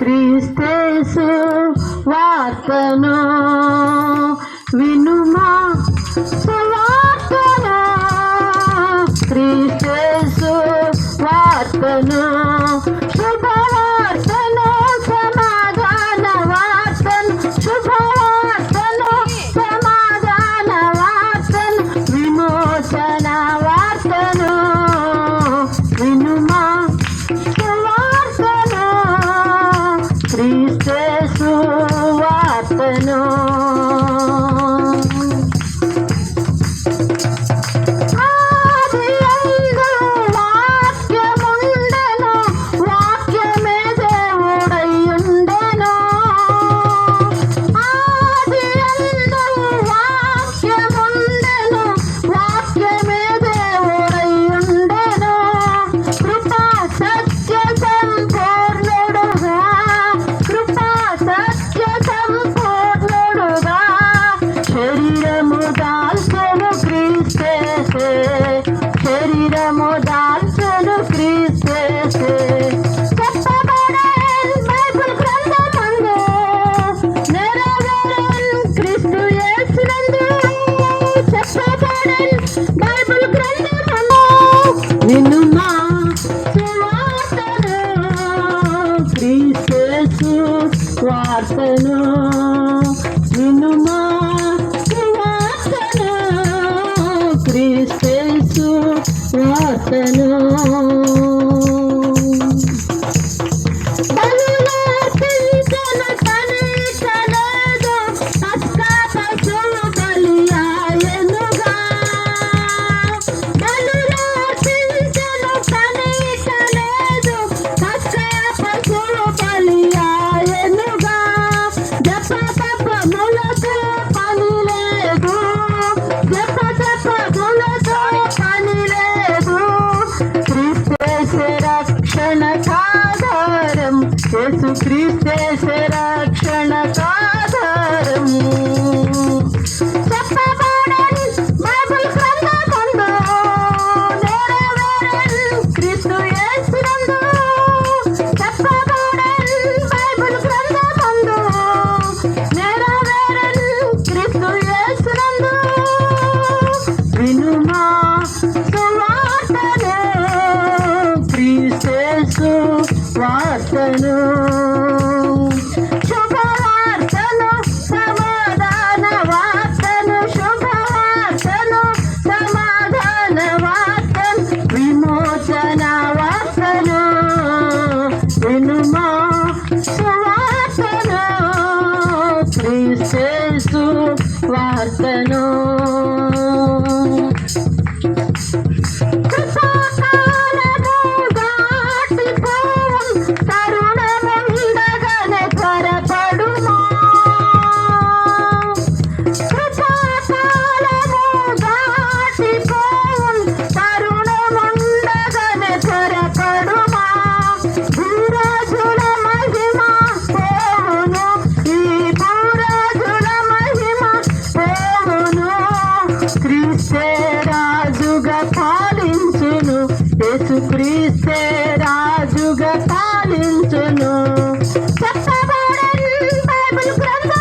క్రీస్తేసు వార్తను వినుమా? సువార్తను క్రీస్తేసు వార్తను క్రీస్తు వార్తను. వార్తను నెరవేరెన్ క్రీస్తు యేసునందు వినుమా సువార్తను క్రీస్తు వార్తను శుభవార్తను సమాధాన వార్తను శుభవార్తను సమాధాన వార్తను విమోచన వార్తను వినుమా సువార్తను క్రీస్తు వార్తను.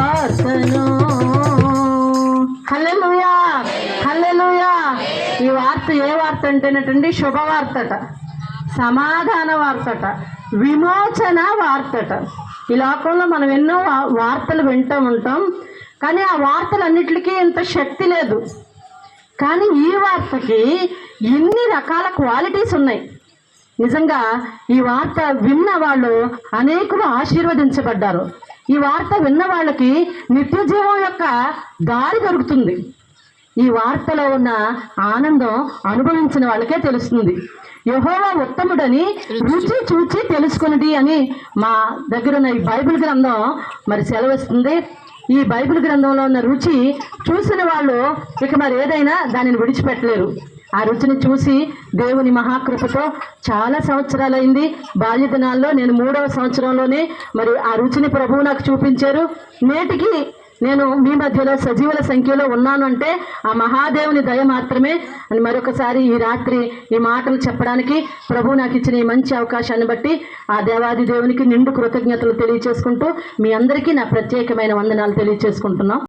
వార్తను హల్లెలుయా హల్లెలుయా. ఈ వార్త ఏ వార్త అంటేనటండి శుభవార్తట సమాధాన వార్తట విమోచన వార్తట. ఈ లోకంలో మనం ఎన్నో వా- వార్తలు వింటూ ఉంటాం కానీ ఆ వార్తలన్నిటికీ ఇంత శక్తి లేదు. కానీ ఈ వార్తకి ఎన్ని రకాల క్వాలిటీస్ ఉన్నాయి. నిజంగా ఈ వార్త విన్న వాళ్ళు అనేకులు ఆశీర్వదించబడ్డారు. ఈ వార్త విన్న వాళ్ళకి నిత్యజీవం యొక్క దారి దొరుకుతుంది. ఈ వార్తలో ఉన్న ఆనందం అనుభవించిన వాళ్ళకే తెలుస్తుంది. యహోవా ఉత్తముడని రుచి చూచి తెలుసుకున్నది అని మా దగ్గర ఉన్న ఈ బైబిల్ గ్రంథం మరి సెలవిస్తుంది. ఈ బైబిల్ గ్రంథంలో ఉన్న రుచి చూసిన వాళ్ళు ఇక మరి ఏదైనా దానిని విడిచిపెట్టలేరు. ఆ రుచిని చూసి దేవుని మహాకృపతో చాలా సంవత్సరాలైంది. బాల్య దినాల్లో నేను మూడవ సంవత్సరంలోనే మరి ఆ రుచిని ప్రభువు నాకు చూపించారు. నేటికి నేను మీ మధ్యలో సజీవుల సంఖ్యలో ఉన్నాను అంటే ఆ మహాదేవుని దయ మాత్రమే. అని మరొకసారి ఈ రాత్రి ఈ మాటలు చెప్పడానికి ప్రభు నాకు ఇచ్చిన ఈ మంచి అవకాశాన్ని బట్టి ఆ దేవాది దేవునికి నిండు కృతజ్ఞతలు తెలియచేసుకుంటూ మీ అందరికీ నా ప్రత్యేకమైన వందనాలు తెలియచేసుకుంటున్నాం.